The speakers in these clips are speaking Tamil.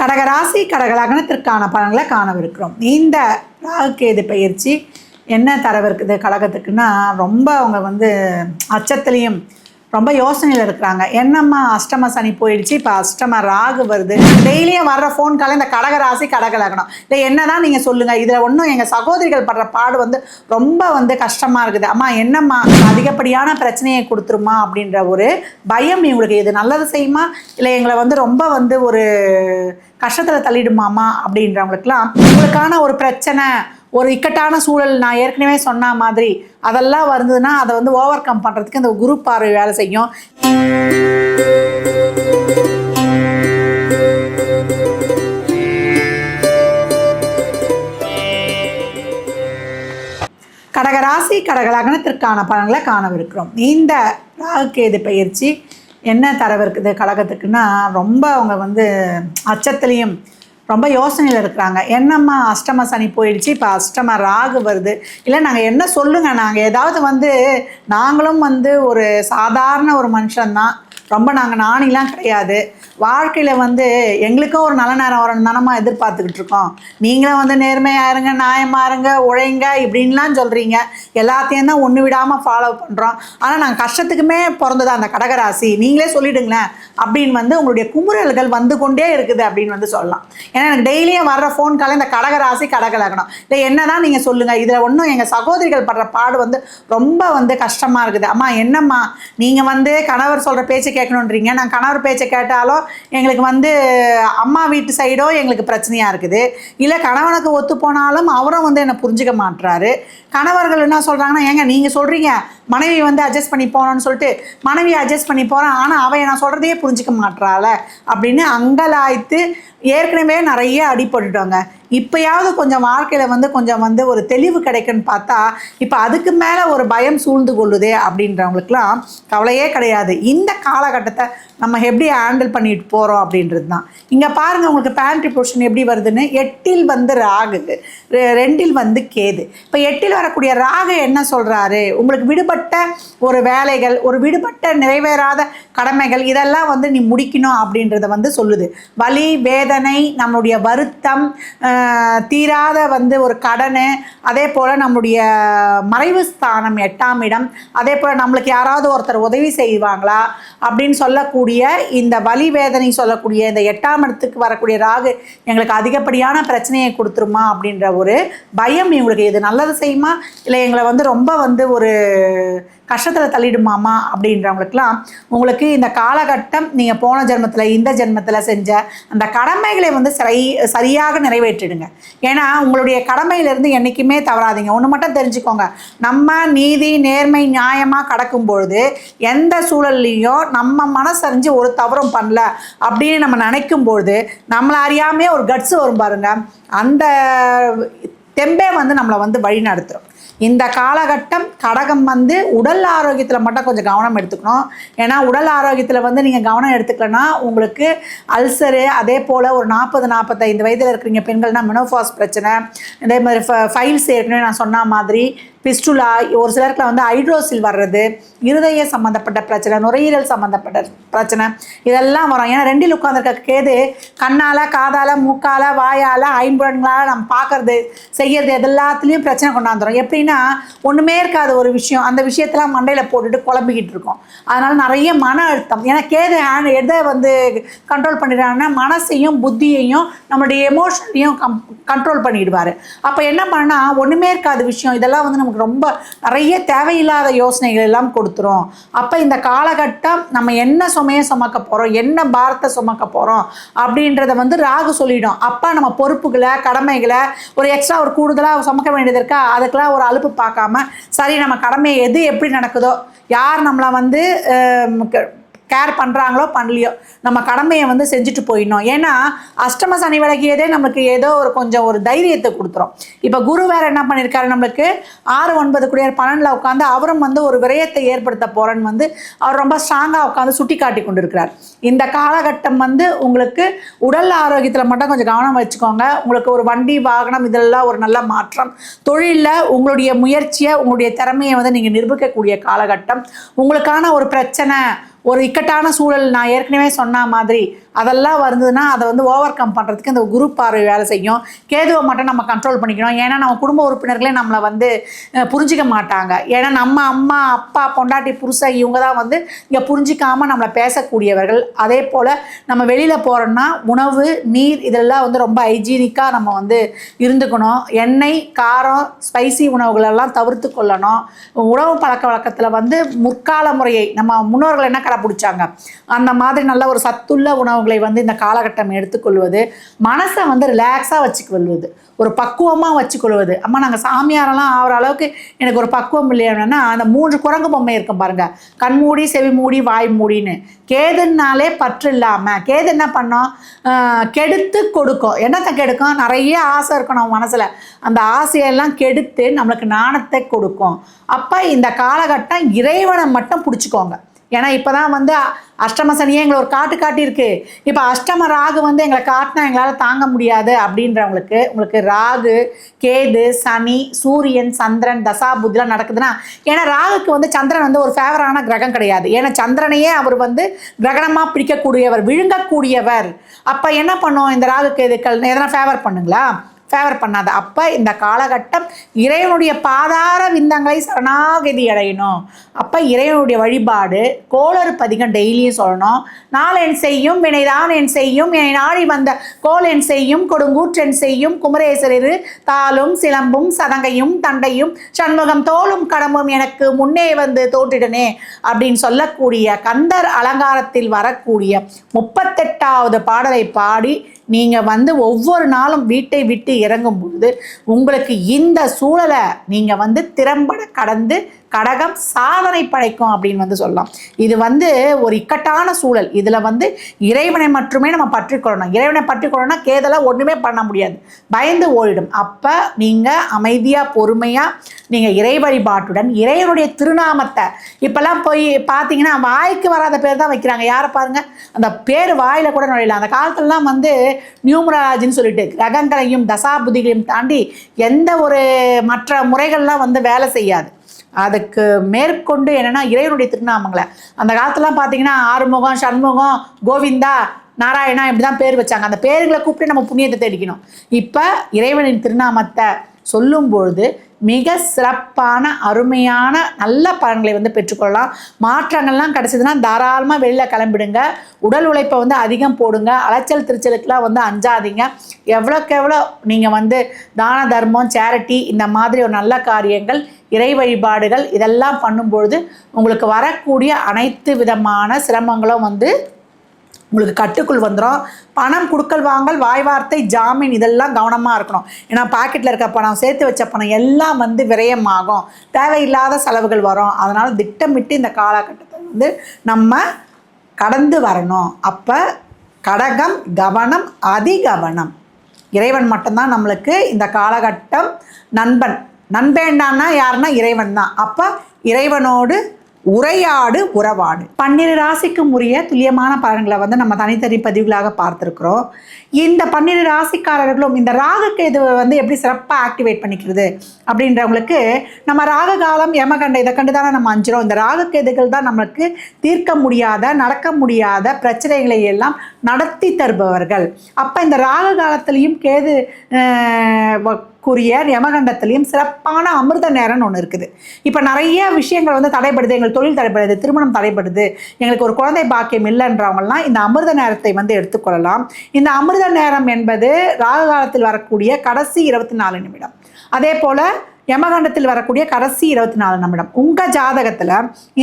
கடகராசி கடகலகனத்திற்கான பலன்களை காணவிருக்கிறோம். இந்த ராகுகேது பயிற்சி என்ன தரவிருக்குது கழகத்துக்குன்னா ரொம்ப அவங்க வந்து அச்சத்துலேயும் ரொம்ப யோசனையில் இருக்கிறாங்க. என்னம்மா அஷ்டம சனி போயிடுச்சு இப்போ அஷ்டம ராகு வருது. டெய்லியும் வர்ற ஃபோன் கால இந்த கடக ராசி கடக இல்லை என்னதான் நீங்கள் சொல்லுங்கள் இதில் ஒன்றும் எங்கள் சகோதரிகள் படுற பாடு வந்து ரொம்ப வந்து கஷ்டமாக இருக்குது. அம்மா என்னம்மா? அதிகப்படியான பிரச்சனையை கொடுத்துருமா? அப்படின்ற ஒரு பயம் இவங்களுக்கு. இது நல்லது செய்யுமா? இல்லை எங்களை வந்து ரொம்ப வந்து ஒரு கஷ்டத்தில் தள்ளிடுமாமா அப்படின்றவங்களுக்குலாம் உங்களுக்கான ஒரு பிரச்சனை ஒரு இக்கட்டான சூழல் நான் ஏற்கனவே சொன்ன மாதிரி அதெல்லாம் வருதுன்னா அதை வந்து ஓவர் கம் பண்ணுறதுக்கு இந்த குரு பார்வை வேலை செய்யும். கடகராசி கடகலகனத்திற்கான பலன்களை காணவிருக்கிறோம். இந்த ராகுகேது பயிற்சி என்ன தரவிருக்குது கழகத்துக்குன்னா ரொம்ப அவங்க வந்து அச்சத்துலேயும் ரொம்ப யோசனையில் இருக்கிறாங்க. என்னம்மா அஷ்டம சனி போயிடுச்சு இப்போ அஷ்டம ராகு வருது. இல்லை நாங்கள் என்ன சொல்லுங்கள் நாங்கள் ஏதாவது வந்து நாங்களும் வந்து ஒரு சாதாரண ஒரு மனுஷன்தான். ரொம்ப நாங்கள் நாணிலாம் கிடையாது. வாழ்க்கையில் வந்து எங்களுக்கும் ஒரு நல்ல நேரம் வரணும் தானம்மா எதிர்பார்த்துக்கிட்டு இருக்கோம். நீங்களும் வந்து நேர்மையாக இருங்க நியாயமாக இருங்க உழைங்க இப்படின்லாம் சொல்கிறீங்க எல்லாத்தையும் தான் ஒன்று விடாமல் ஃபாலோ பண்ணுறோம் ஆனால் நாங்கள் கஷ்டத்துக்குமே பிறந்தது அந்த கடகராசி? நீங்களே சொல்லிவிடுங்களேன் அப்படின்னு வந்து உங்களுடைய குமுறல்கள் வந்து கொண்டே இருக்குது அப்படின்னு வந்து சொல்லலாம். ஏன்னா எனக்கு டெய்லியும் வர்ற ஃபோன் கால இந்த கடகராசி கடகலகணும் இல்லை என்ன தான் நீங்கள் சொல்லுங்கள் இதில் ஒன்றும் எங்கள் சகோதரிகள் படுற பாடு வந்து ரொம்ப வந்து கஷ்டமாக இருக்குது. அம்மா என்னம்மா? நீங்கள் வந்து கணவர் சொல்கிற பேச்சு கேட்கணுன்றீங்க. நான் கணவர் பேச்சை கேட்டாலும் எங்களுக்கு வந்து அம்மா வீட்டு சைடோ எங்களுக்கு பிரச்சனையாக இருக்குது. இல்லை கணவனுக்கு ஒத்து போனாலும் அவரும் வந்து என்னை புரிஞ்சுக்க மாட்றாரு. கணவர்கள் என்ன சொல்கிறாங்கன்னா ஏங்க நீங்கள் சொல்கிறீங்க மனைவி வந்து அட்ஜஸ்ட் பண்ணி போகணும்னு சொல்லிட்டு மனைவி அட்ஜஸ்ட் பண்ணி போகிறேன் ஆனால் அவன் நான் சொல்கிறதையே புரிஞ்சுக்க மாட்றாள. அப்படின்னு அங்கலாய்த்து ஏற்கனவே நிறைய அடிபட்டுட்டோங்க. இப்போயாவது கொஞ்சம் வாழ்க்கையில் வந்து கொஞ்சம் வந்து ஒரு தெளிவு கிடைக்குன்னு பார்த்தா இப்போ அதுக்கு மேலே ஒரு பயம் சூழ்ந்து கொள்ளுதே அப்படின்றவங்களுக்குலாம் கவலையே கிடையாது. இந்த காலகட்டத்தை நம்ம எப்படி ஹேண்டில் பண்ணிட்டு போகிறோம் அப்படின்றது தான் இங்கே பாருங்கள் உங்களுக்கு பேண்ட்ரி பொசிஷன் எப்படி வருதுன்னு? எட்டில் வந்து ராகு ரெ- ரெண்டில் வந்து கேது. இப்போ எட்டில் வரக்கூடிய ராகு என்ன சொல்கிறாரு உங்களுக்கு விடுபட்ட ஒரு வேலைகள் ஒரு விடுபட்ட நிறைவேறாத கடமைகள் இதெல்லாம் வந்து நீ முடிக்கணும் அப்படின்றத வந்து சொல்லுது. வலி வேதனை நம்மளுடைய வருத்தம் தீராத வந்து ஒரு கடன் அதே போல் நம்மளுடைய மறைவு ஸ்தானம் எட்டாம் இடம் அதே போல் நம்மளுக்கு யாராவது ஒருத்தர் உதவி செய்வாங்களா அப்படின்னு சொல்லக்கூடிய இந்த வலி வேதனை சொல்லக்கூடிய இந்த எட்டாம் இடத்துக்கு வரக்கூடிய ராகு எங்களுக்கு அதிகப்படியான பிரச்சனையை கொடுத்துருமா அப்படின்ற ஒரு பயம் இவங்களுக்கு. இது நல்லது செய்யுமா? இல்லை எங்களை வந்து ரொம்ப வந்து ஒரு கஷ்டத்தில் தள்ளிடுமாமா அப்படின்றவங்களுக்குலாம் உங்களுக்கு இந்த காலகட்டம் நீங்கள் போன ஜென்மத்தில் இந்த ஜென்மத்தில் செஞ்ச அந்த கடமைகளை வந்து சரி சரியாக நிறைவேற்றிடுங்க. ஏன்னா உங்களுடைய கடமையிலேருந்து என்றைக்குமே தவறாதீங்க. ஒன்று மட்டும் தெரிஞ்சுக்கோங்க. நம்ம நீதி நேர்மை நியாயமாக கடக்கும் பொழுது எந்த சூழல்லையும் நம்ம மனசறிஞ்சு ஒரு தவறும் பண்ணல அப்படின்னு நம்ம நினைக்கும் பொழுது நம்மளை அறியாமையே ஒரு கட்ஸ் வரும் பாருங்க. அந்த தெம்பே வந்து நம்மளை வந்து வழி நடத்துகிறோம் இந்த காலகட்டம் கடகம் வந்து உடல் ஆரோக்கியத்தில் மட்டும் கொஞ்சம் கவனம் எடுத்துக்கணும். ஏன்னா உடல் ஆரோக்கியத்தில் வந்து நீங்கள் கவனம் எடுத்துக்கலன்னா உங்களுக்கு அல்சரு அதே போல் ஒரு நாற்பது நாற்பத்தைந்து வயதில் இருக்கிறீங்க பெண்கள்னா மெனோஃபாஸ் பிரச்சனை. அதே மாதிரி ஃபைல்ஸ் ஏற்கனவே நான் சொன்ன மாதிரி பிஸ்டுலா ஒரு சிலருக்குலாம் வந்து ஹைட்ரோசில் வர்றது இருதய சம்மந்தப்பட்ட பிரச்சனை நுரையீரல் சம்மந்தப்பட்ட பிரச்சனை இதெல்லாம் வரும். ஏன்னா ரெண்டில் உட்காந்துருக்க கேது கண்ணால் காதால் மூக்கால் வாயால் ஐம்புலன்களால் நம்ம பார்க்கறது செய்கிறது எல்லாத்துலேயும் பிரச்சனை கொண்டாந்துடும் எப்படின்னா ஒன்றுமே இருக்காத ஒரு விஷயம். அந்த விஷயத்தெல்லாம் மண்டையில் போட்டுட்டு குழம்பிக்கிட்டு இருக்கோம். அதனால் நிறைய மன அழுத்தம். ஏன்னா கேது ஹேண்ட் எதை வந்து கண்ட்ரோல் பண்ணிடுறாங்கன்னா மனசையும் புத்தியையும் நம்மளுடைய எமோஷனையும் கம் கண்ட்ரோல் பண்ணிடுவார். அப்போ என்ன பண்ணால் ஒன்றுமே இருக்காத விஷயம். இதெல்லாம் வந்து நமக்கு ரொம்ப நிறைய தேவையில்லாத யோசனைகள் எல்லாம் கொடுத்துரும். அப்போ இந்த காலகட்டம் நம்ம என்ன சுமையை சுமக்க போகிறோம் என்ன பாரத்தை சுமக்க போகிறோம் அப்படின்றத வந்து ராகு சொல்லிடும். அப்போ நம்ம பொறுப்புகளை கடமைகளை ஒரு எக்ஸ்ட்ரா ஒரு கூடுதலாக சுமக்க வேண்டியது இருக்கா? அதுக்கெல்லாம் ஒரு அலுப்பு பார்க்காம சரி நம்ம கடமை எது எப்படி நடக்குதோ யார் நம்மளை வந்து கேர் பண்ணுறாங்களோ பண்ணலையோ நம்ம கடமையை வந்து செஞ்சுட்டு போயிடணும். ஏன்னா அஷ்டம சனி விலகியதே நமக்கு ஏதோ ஒரு கொஞ்சம் ஒரு தைரியத்தை கொடுத்துரும். இப்போ குரு வேற என்ன பண்ணியிருக்காரு நம்மளுக்கு? ஆறு ஒன்பது குடியார் பன்னெண்டில் உட்காந்து அவரும் வந்து ஒரு விரயத்தை ஏற்படுத்த போகிறேன்னு வந்து அவர் ரொம்ப ஸ்ட்ராங்காக உட்காந்து சுட்டி காட்டி கொண்டு இருக்கிறார் இந்த காலகட்டம் வந்து உங்களுக்கு உடல் ஆரோக்கியத்தில் மட்டும் கொஞ்சம் கவனம் வச்சுக்கோங்க. உங்களுக்கு ஒரு வண்டி வாகனம் இதெல்லாம் ஒரு நல்ல மாற்றம். தொழிலில் உங்களுடைய முயற்சியை உங்களுடைய திறமையை வந்து நீங்கள் நிரூபிக்கக்கூடிய காலகட்டம். உங்களுக்கான ஒரு பிரச்சனை ஒரு இக்கட்டான சூழல் நான் ஏற்கனவே சொன்ன மாதிரி அதெல்லாம் வருதுன்னா அதை வந்து ஓவர் கம் பண்ணுறதுக்கு இந்த குரு பார்வை வேலை செய்யும். கேதுவை மட்டும் நம்ம கண்ட்ரோல் பண்ணிக்கணும் ஏன்னா நம்ம குடும்ப உறுப்பினர்களே நம்மளை வந்து புரிஞ்சிக்க மாட்டாங்க. ஏன்னா நம்ம அம்மா அப்பா பொண்டாட்டி புருஷன் இவங்க தான் வந்து இங்கே புரிஞ்சிக்காமல் நம்மளை பேசக்கூடியவர்கள். அதே போல் நம்ம வெளியில் போகிறோம்னா உணவு நீர் இதெல்லாம் வந்து ரொம்ப ஹைஜீனிக்காக நம்ம வந்து இருந்துக்கணும். எண்ணெய் காரம் ஸ்பைசி உணவுகளெல்லாம் தவிர்த்து கொள்ளணும். உணவு பழக்க வழக்கத்தில் வந்து முற்கால முறையை நம்ம முன்னோர்கள் என்ன கடைப்பிடிச்சாங்க அந்த மாதிரி நல்ல ஒரு சத்துள்ள உணவுகள் வந்து இந்த காலகட்டம் எடுத்துக்கொள்வது மனசை வந்து ரிலாக்ஸாக வச்சுக்கொள்வது ஒரு பக்குவமாக வச்சுக்கொள்வது. அம்மா நாங்கள் சாமியாரெல்லாம் ஆகிற அளவுக்கு எனக்கு ஒரு பக்குவம் இல்லையானா அந்த மூன்று குரங்கு பொம்மை இருக்கும் பாருங்க. கண்மூடி செவி மூடி வாய் மூடின்னு. கேதுன்னாலே பற்று இல்லாமல் கேது என்ன பண்ணோம் கெடுத்து கொடுக்கும். என்னத்தை கெடுக்கும்? நிறைய ஆசை இருக்கும் நம்ம மனசில். அந்த ஆசையெல்லாம் கெடுத்து நம்மளுக்கு நாணத்தை கொடுக்கும். அப்போ இந்த காலகட்டம் இறைவனை மட்டும் பிடிச்சிக்கோங்க. ஏன்னா இப்போ தான் வந்து அஷ்டம சனியே எங்களை ஒரு காட்டு காட்டியிருக்கு. இப்போ அஷ்டம ராகு வந்து எங்களை காட்டினா எங்களால் தாங்க முடியாது அப்படின்றவங்களுக்கு உங்களுக்கு ராகு கேது சனி சூரியன் சந்திரன் தசா புத்திலாம் நடக்குதுன்னா ஏன்னா ராகுக்கு வந்து சந்திரன் வந்து ஒரு ஃபேவரான கிரகம் கிடையாது. ஏன்னா சந்திரனையே அவர் வந்து கிரகணமாக பிடிக்கக்கூடியவர் விழுங்கக்கூடியவர். அப்போ என்ன பண்ணும் இந்த ராகு கேதுக்கள் எதனா ஃபேவர் பண்ணுங்களா? ஃபேவர் பண்ணாது. அப்போ இந்த காலகட்டம் இறைவனுடைய பாதார விந்தங்களை சரணாகதி அடையணும். அப்போ இறைவனுடைய வழிபாடு கோளறு பதிகம் டெய்லியும் சொல்லணும். நாள் என் செய்யும் வினைதான் என் செய்யும் என்னை நாடி வந்த கோல் என் செய்யும் கொடுங்கூற்றென் செய்யும் குமரேசரிரு தாளும் சிலம்பும் சதங்கையும் தண்டையும் சண்முகம் தோளும் கடம்பும் எனக்கு முன்னே வந்து தோற்றிடனே அப்படின்னு சொல்லக்கூடிய கந்தர் அலங்காரத்தில் வரக்கூடிய முப்பத்தெட்டாவது பாடலை பாடி நீங்கள் வந்து ஒவ்வொரு நாளும் வீட்டை விட்டு இறங்கும் பொழுது உங்களுக்கு இந்த சூழலை நீங்கள் வந்து திறம்பட கடந்து கடகம் சாதனை படைக்கும் அப்படின்னு வந்து சொல்லலாம். இது வந்து ஒரு இக்கட்டான சூழல். இதில் வந்து இறைவனை மட்டுமே நம்ம பற்றிக்கொள்ளணும். இறைவனை பற்றிக்கொள்ளணும்னா கேதெல்லாம் ஒன்றுமே பண்ண முடியாது. பயந்து ஓடிடும். அப்போ நீங்கள் அமைதியாக பொறுமையாக நீங்கள் இறை வழிபாட்டுடன் இறைவனுடைய திருநாமத்தை இப்போல்லாம் போய் பார்த்தீங்கன்னா வாய்க்கு வராத பேர் தான் வைக்கிறாங்க. யாரை பாருங்கள் அந்த பேர் வாயில் கூட நுழையல. அந்த காலத்துலலாம் வந்து நியூமராஜின்னு சொல்லிட்டு கிரகங்களையும் தசாபுதிகளையும் தாண்டி எந்த ஒரு மற்ற முறைகள்லாம் வந்து வேலை செய்யாது. அதுக்கு மேற்கொண்டு என்னென்னா இறைவனுடைய திருநாமங்களை. அந்த காலத்துலாம் பார்த்தீங்கன்னா ஆறுமுகம் சண்முகம் கோவிந்தா நாராயணா இப்படி தான் பேர் வச்சாங்க. அந்த பேருங்களை கூப்பிட்டு நம்ம புண்ணியத்தை தேடிக்கணும். இப்போ இறைவனின் திருநாமத்தை சொல்லும்பொழுது மிக சிறப்பான அருமையான நல்ல பலன்களை வந்து பெற்றுக்கொள்ளலாம். மாற்றங்கள்லாம் கிடச்சிதுன்னா தாராளமாக வெளியில் கிளம்பிடுங்க. உடல் உழைப்பை வந்து அதிகம் போடுங்க. அலைச்சல் திருச்சலுக்கெலாம் வந்து அஞ்சாதீங்க. எவ்வளோக்கு எவ்வளோ நீங்கள் வந்து தான தர்மம் சேரிட்டி இந்த மாதிரி ஒரு நல்ல காரியங்கள் இறை வழிபாடுகள் இதெல்லாம் பண்ணும்பொழுது உங்களுக்கு வரக்கூடிய அனைத்து விதமான சிரமங்களும் வந்து உங்களுக்கு கட்டுக்குள் வந்துடும் பணம் கொடுக்கல் வாங்கல் வாய் வார்த்தை ஜாமீன் இதெல்லாம் கவனமாக இருக்கணும். ஏன்னா பாக்கெட்டில் இருக்க பணம் சேர்த்து வச்ச பணம் எல்லாம் வந்து விரயமாகும். தேவையில்லாத செலவுகள் வரும். அதனால் திட்டமிட்டு இந்த காலகட்டத்தை வந்து நம்ம கடந்து வரணும். அப்போ கடகம் கவனம் அதிகவனம். இறைவன் மட்டும்தான் நம்மளுக்கு இந்த காலகட்டம் நண்பன். நண்பேண்டான்னா யாருன்னா இறைவன் தான். அப்போ இறைவனோடு உரையாடு உறவாடு. பன்னிரு ராசிக்கும் உரிய துல்லியமான பலன்களை வந்து நம்ம தனித்தனி பதிவுகளாக பார்த்துருக்குறோம். இந்த பன்னிரு ராசிக்காரர்களும் இந்த ராகக்கேதுவை வந்து எப்படி சிறப்பாக ஆக்டிவேட் பண்ணிக்கிறது அப்படின்றவங்களுக்கு நம்ம ராக காலம் யமகண்ட இதை கண்டு தானே நம்ம அஞ்சுறோம். இந்த ராகக்கேதுகள் தான் நம்மளுக்கு தீர்க்க முடியாத நடக்க முடியாத பிரச்சனைகளை எல்லாம் நடத்தி தருபவர்கள். அப்போ இந்த ராக காலத்திலையும் கேது வ- கூறிய யமகண்டத்திலையும் சிறப்பான அமிர்த நேரம்னு ஒன்று இருக்குது. இப்போ நிறைய விஷயங்கள் வந்து தடைபடுது. எங்கள் தொழில் தடைபடுது திருமணம் தடைபடுது. எங்களுக்கு ஒரு குழந்தை பாக்கியம் இல்லைன்றவங்கலாம் இந்த அமிர்த நேரத்தை வந்து எடுத்துக்கொள்ளலாம். இந்த அமிர்த நேரம் என்பது ராகு காலத்தில் வரக்கூடிய கடைசி இருபத்தி நாலு நிமிடம். அதே போல் யமகண்டத்தில் வரக்கூடிய கடைசி இருபத்தி நாலு நிமிடம். உங்கள் ஜாதகத்தில்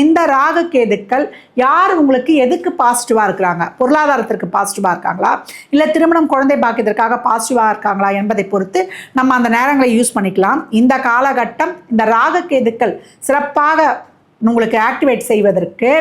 இந்த ராகு கேதுக்கள் யார் உங்களுக்கு எதுக்கு பாசிட்டிவாக இருக்கிறாங்க? பொருளாதாரத்திற்கு பாசிட்டிவாக இருக்காங்களா? இல்லை திருமணம் குழந்தை பாக்கியத்திற்காக பாசிட்டிவாக இருக்காங்களா என்பதை பொறுத்து நம்ம அந்த நேரங்களை யூஸ் பண்ணிக்கலாம். இந்த காலகட்டம் இந்த ராகு கேதுக்கள் சிறப்பாக உங்களுக்கு ஆக்டிவேட் செய்வதற்கு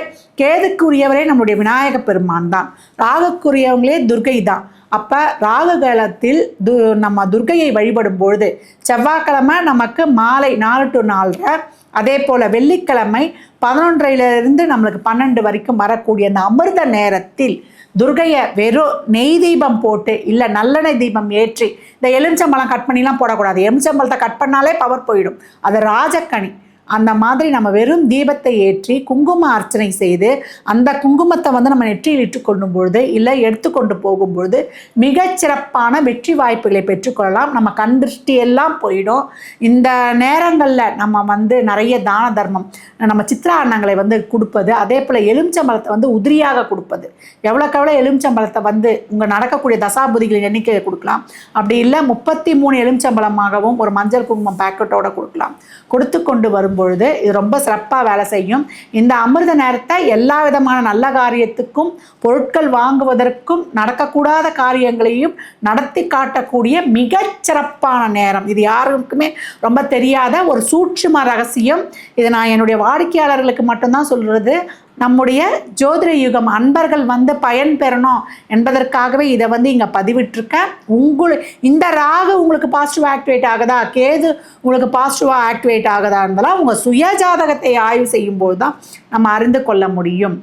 கேதுக்குரியவரே நம்முடைய விநாயக பெருமான் தான். ராகுக்குரியவங்களே துர்கை தான். அப்போ ராகு காலத்தில் து நம்ம துர்கையை வழிபடும் பொழுது செவ்வாய்க்கிழமை நமக்கு மாலை நாலு டு நாலரை அதே போல் வெள்ளிக்கிழமை பதினொன்றையிலிருந்து நம்மளுக்கு பன்னெண்டு வரைக்கும் வரக்கூடிய அந்த அமிர்த நேரத்தில் துர்கையை வெறும் நெய் தீபம் போட்டு இல்லை நல்லெண்ணெய் தீபம் ஏற்றி இந்த எலுமிச்சம்பழம் கட் பண்ணிலாம் போடக்கூடாது. எலுமிச்சம்பழத்தை கட் பண்ணாலே பவர் போயிடும். அது ராஜக்கணி அந்த மாதிரி நம்ம வெறும் தீபத்தை ஏற்றி குங்கும அர்ச்சனை செய்து அந்த குங்குமத்தை வந்து நம்ம நெற்றியில் இட்டுக்கொள்ளும் பொழுது இல்லை எடுத்துக்கொண்டு போகும்பொழுது மிகச்சிறப்பான வெற்றி வாய்ப்புகளை பெற்றுக்கொள்ளலாம். நம்ம கண் திருஷ்டி எல்லாம் போயிடும். இந்த நேரங்களில் நம்ம வந்து நிறைய தான தர்மம் நம்ம சித்ரா அன்னங்களை வந்து கொடுப்பது அதே போல் எலுமிச்சம்பழத்தை வந்து உதிரியாக கொடுப்பது. எவ்வளோக்கு எவ்வளோ எலுமிச்சம்பழத்தை வந்து உங்கள் நடக்கக்கூடிய தசாபுதிகளின் எண்ணிக்கையை கொடுக்கலாம். அப்படி இல்லை முப்பத்தி மூணு எலுமிச்சம்பழமாகவும் ஒரு மஞ்சள் குங்குமம் பேக்கெட்டோட கொடுக்கலாம். கொடுத்து கொண்டு வரும் வரும்பொழுது இது ரொம்ப சிறப்பாக வேலை செய்யும். இந்த அமிர்த நேரத்தை எல்லா விதமான நல்ல காரியத்துக்கும் பொருட்கள் வாங்குவதற்கும் நடக்கக்கூடாத காரியங்களையும் நடத்தி காட்டக்கூடிய மிகச்சிறப்பான நேரம். இது யாருக்குமே ரொம்ப தெரியாத ஒரு சூட்சும ரகசியம். இது நான் என்னுடைய வாடிக்கையாளர்களுக்கு மட்டும்தான் சொல்கிறது நம்முடைய ஜோதிட யுகம் அன்பர்கள் வந்து பயன் பெறணும் என்பதற்காகவே இதை வந்து இங்கே பதிவிட்டிருக்கேன் உங்களு இந்த ராகு உங்களுக்கு பாசிட்டிவ் ஆக்டிவேட் ஆகுதா? கேது உங்களுக்கு பாசிட்டிவாக ஆக்டிவேட் ஆகுதா இருந்தாலும் உங்கள் சுய ஜாதகத்தை ஆய்வு செய்யும்போது தான் நம்ம அறிந்து கொள்ள முடியும்.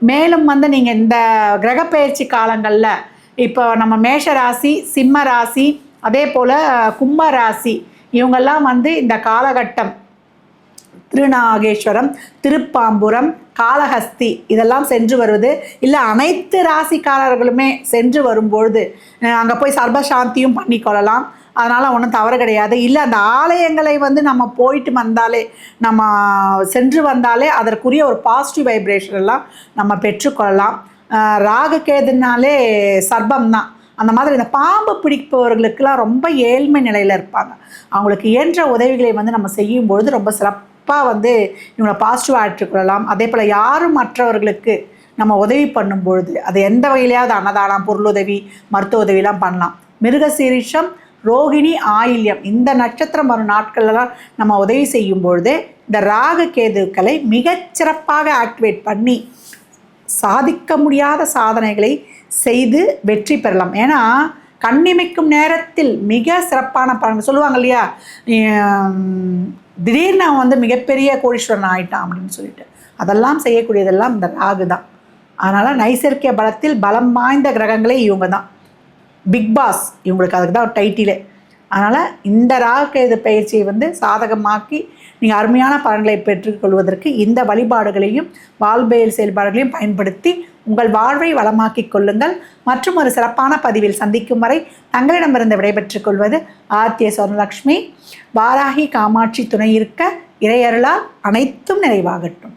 மேலும் வந்து நீங்கள் இந்த கிரகப்பெயர்ச்சி காலங்களில் இப்போ நம்ம மேஷ ராசி சிம்ம ராசி அதே போல் கும்ப ராசி இவங்கெல்லாம் வந்து இந்த காலகட்டம் திருநாகேஸ்வரம் திருப்பாம்புரம் காளஹஸ்தி இதெல்லாம் சென்று வருவது. இல்லை அனைத்து ராசிக்காரர்களுமே சென்று வரும்பொழுது அங்கே போய் சர்வசாந்தியும் பண்ணிக்கொள்ளலாம் அதனால் ஒன்றும் தவறு கிடையாது. இல்லை அந்த ஆலயங்களை வந்து நம்ம போயிட்டு வந்தாலே நம்ம சென்று வந்தாலே அதற்குரிய ஒரு பாசிட்டிவ் வைப்ரேஷன் எல்லாம் நம்ம பெற்றுக்கொள்ளலாம் ராகு கேதுனாலே சர்பம் தான். அந்த மாதிரி இந்த பாம்பு பிடிப்பவர்களுக்கெல்லாம் ரொம்ப ஏழ்மை நிலையில் இருப்பாங்க. அவங்களுக்கு இயன்ற உதவிகளை வந்து நம்ம செய்யும்பொழுது ரொம்ப சிறப்பு. சிறப்பாக வந்து இவங்களை பாசிட்டிவாக ஆற்றுக்கொள்ளலாம் அதே போல் யாரும் மற்றவர்களுக்கு நம்ம உதவி பண்ணும் பொழுது அது எந்த வகையிலையாவது அன்னதானம் பொருளுதவி மருத்துவ உதவிலாம் பண்ணலாம். மிருகசீரிஷம் ரோகிணி ஆயில்யம் இந்த நட்சத்திரம் வரும் நாட்கள்லாம் நம்ம உதவி செய்யும் பொழுது இந்த ராகு கேதுக்களை மிகச்சிறப்பாக ஆக்டிவேட் பண்ணி சாதிக்க முடியாத சாதனைகளை செய்து வெற்றி பெறலாம். ஏன்னா கண்ணிமைக்கும் நேரத்தில் மிக சிறப்பான பலன் சொல்லுவாங்க இல்லையா? திடீர்னு அவன் வந்து மிகப்பெரிய கோடீஸ்வரன் ஆயிட்டான் அப்படின்னு சொல்லிட்டு. அதெல்லாம் செய்யக்கூடியதெல்லாம் இந்த ராகு தான் அதனால் நைசர்கிய பலத்தில் பலம் வாய்ந்த கிரகங்களே இவங்க தான் பிக் பாஸ் இவங்களுக்கு அதுக்கு தான் டைட்டிலே அதனால் இந்த ராகுகேது பயிற்சியை வந்து சாதகமாக்கி நீங்கள் அருமையான பலன்களை பெற்றுக்கொள்வதற்கு இந்த வழிபாடுகளையும் வாழ்வியல் செயல்பாடுகளையும் பயன்படுத்தி உங்கள் வாழ்வை வளமாக்கிக் கொள்ளுங்கள். மற்றும் ஒரு சிறப்பான பதிவில் சந்திக்கும் வரை தங்களிடமிருந்து விடைபெற்றுக் கொள்வது ஆர்த்திய சுவர்ணலக்ஷ்மி வாராகி காமாட்சி துணை இருக்க இறையருளால் அனைத்தும் நிறைவாகட்டும்.